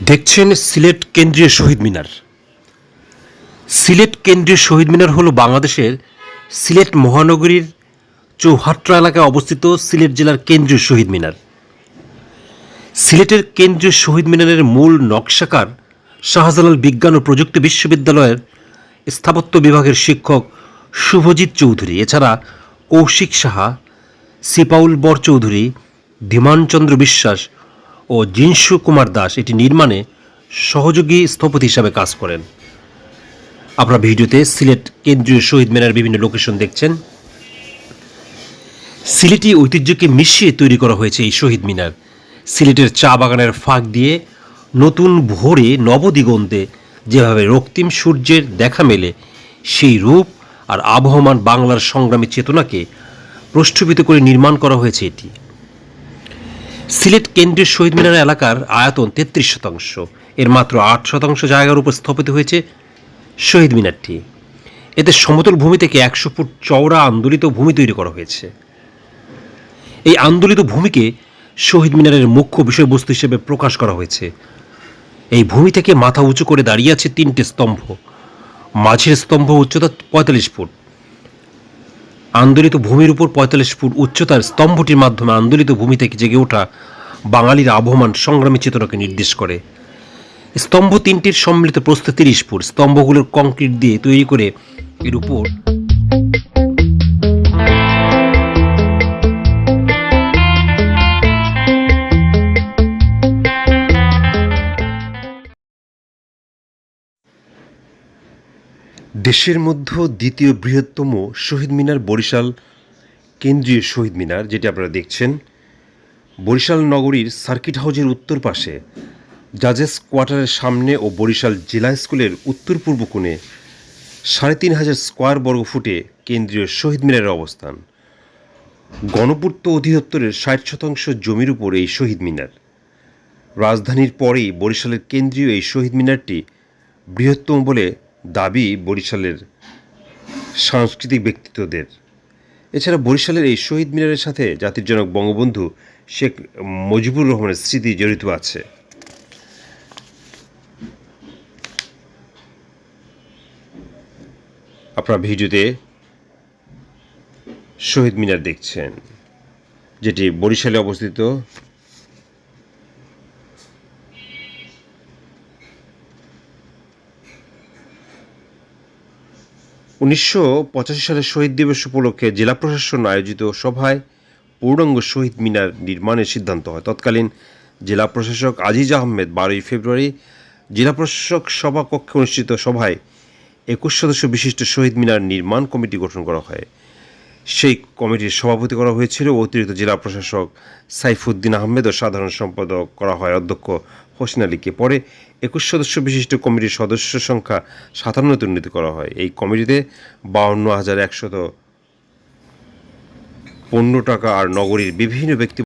দেখছেন সিলেট কেন্দ্রীয় শহীদ মিনার। সিলেট কেন্দ্রীয় শহীদ মিনার হলো বাংলাদেশের সিলেট মহানগরীর চৌহাট্রা এলাকায় অবস্থিত সিলেট জেলার কেন্দ্রীয় শহীদ মিনার। সিলেটের কেন্দ্রীয় শহীদ মিনারের মূল নকশাকার শাহজালাল বিজ্ঞান ও প্রযুক্তি বিশ্ববিদ্যালয়ের স্থাপত্য বিভাগের শিক্ষক শুভজিৎ চৌধুরী, এছাড়া কৌশিক সাহা, সিপাউল বর চৌধুরী ধীমানচন্দ্র বিশ্বাস ও জিনসু কুমার দাস এটি নির্মাণে সহযোগী স্থপতি হিসাবে কাজ করেন। আপনারা ভিডিওতে সিলেট কেন্দ্রীয় শহীদ মিনার বিভিন্ন লোকেশন দেখছেন। সিলেটি ঐতিহ্যকে মিশিয়ে তৈরি করা হয়েছে এই শহীদ মিনার। সিলেটের চা বাগানের ফাঁক দিয়ে নতুন ভোরে নবদিগন্তে যেভাবে রক্তিম সূর্যের দেখা মেলে, সেই রূপ আর আবহমান বাংলার সংগ্রামী চেতনাকে প্রষ্ঠুপিত করে নির্মাণ করা হয়েছে এটি। সিলেট কেন্দ্রীয় শহীদ মিনার এলাকার আয়তন তেত্রিশ শতাংশ। এর মাত্র আট শতাংশ জায়গার উপর স্থাপিত হয়েছে শহীদ মিনারটি। এতে সমতল ভূমি থেকে একশো ফুট চওড়া আন্দোলিত ভূমি তৈরি করা হয়েছে। এই আন্দোলিত ভূমিকে শহীদ মিনারের মুখ্য বিষয়বস্তু হিসেবে প্রকাশ করা হয়েছে। এই ভূমি থেকে মাথা উঁচু করে দাঁড়িয়ে আছে তিনটে স্তম্ভ। মাঝের স্তম্ভ উচ্চতা পঁয়তাল্লিশ ফুট। আন্দোলিত ভূমির উপর পঁয়তাল্লিশ ফুট উচ্চতার স্তম্ভটির মাধ্যমে আন্দোলিত ভূমি থেকে জেগে ওঠা বাঙালির আবহমান সংগ্রামী চেতনাকে নির্দেশ করে। স্তম্ভ তিনটির সম্মিলিত প্রস্থ তিরিশ ফুট। স্তম্ভগুলোর কংক্রিট দিয়ে তৈরি করে এর উপর দেশের মধ্যে দ্বিতীয় বৃহত্তম শহীদ মিনার বরিশাল, কেন্দ্রীয় শহীদ মিনার, যেটি আপনারা দেখছেন, বরিশাল নগরীর সার্কিট হাউজের উত্তর পাশে, জাজেস কোয়ার্টারের সামনে ও বরিশাল জেলা স্কুলের উত্তর পূর্ব কোণে সাড়ে তিন হাজার স্কোয়ার বর্গ ফুটে কেন্দ্রীয় শহীদ মিনারের অবস্থান। গণপূর্ত অধিদপ্তরের ষাট শতাংশ জমির উপর এই শহীদ মিনার। রাজধানীর পরেই বরিশালের কেন্দ্রীয় এই শহীদ মিনারটি বৃহত্তম বলে দাবি বরিশালের সাংস্কৃতিক ব্যক্তিত্বদের। এছাড়া বরিশালের এই শহীদ মিনারের সাথে জাতির জনক বঙ্গবন্ধু শেখ মুজিবুর রহমানের স্মৃতি জড়িত আছে। আপনারা ভিডিওতে শহীদ মিনার দেখছেন, যেটি বরিশালে অবস্থিত উনিশশো সালের শহীদ দিবস উপলক্ষে জেলা প্রশাসন আয়োজিত সভায় পূর্ণাঙ্গ শহীদ মিনার নির্মাণের সিদ্ধান্ত হয়। তৎকালীন জেলা প্রশাসক আজিজ আহমেদ বারোই ফেব্রুয়ারি জেলা প্রশাসক সভা কক্ষে অনুষ্ঠিত সভায় একুশ সদস্য বিশিষ্ট শহীদ মিনার নির্মাণ কমিটি গঠন করা হয়। সেই কমিটির সভাপতি করা হয়েছিল অতিরিক্ত জেলা প্রশাসক সাইফুদ্দিন আহমেদ ও সাধারণ সম্পাদক করা হয়। অধ্যক্ষ হোসেন আলীকে পরে একুশ সদস্য বিশিষ্ট কমিটির সদস্য সংখ্যা সাতান্নতে উন্নীত করা হয়। এই কমিটিতে বাউন্ন হাজার একশত পনেরো টাকা আর নগরীর বিভিন্ন ব্যক্তি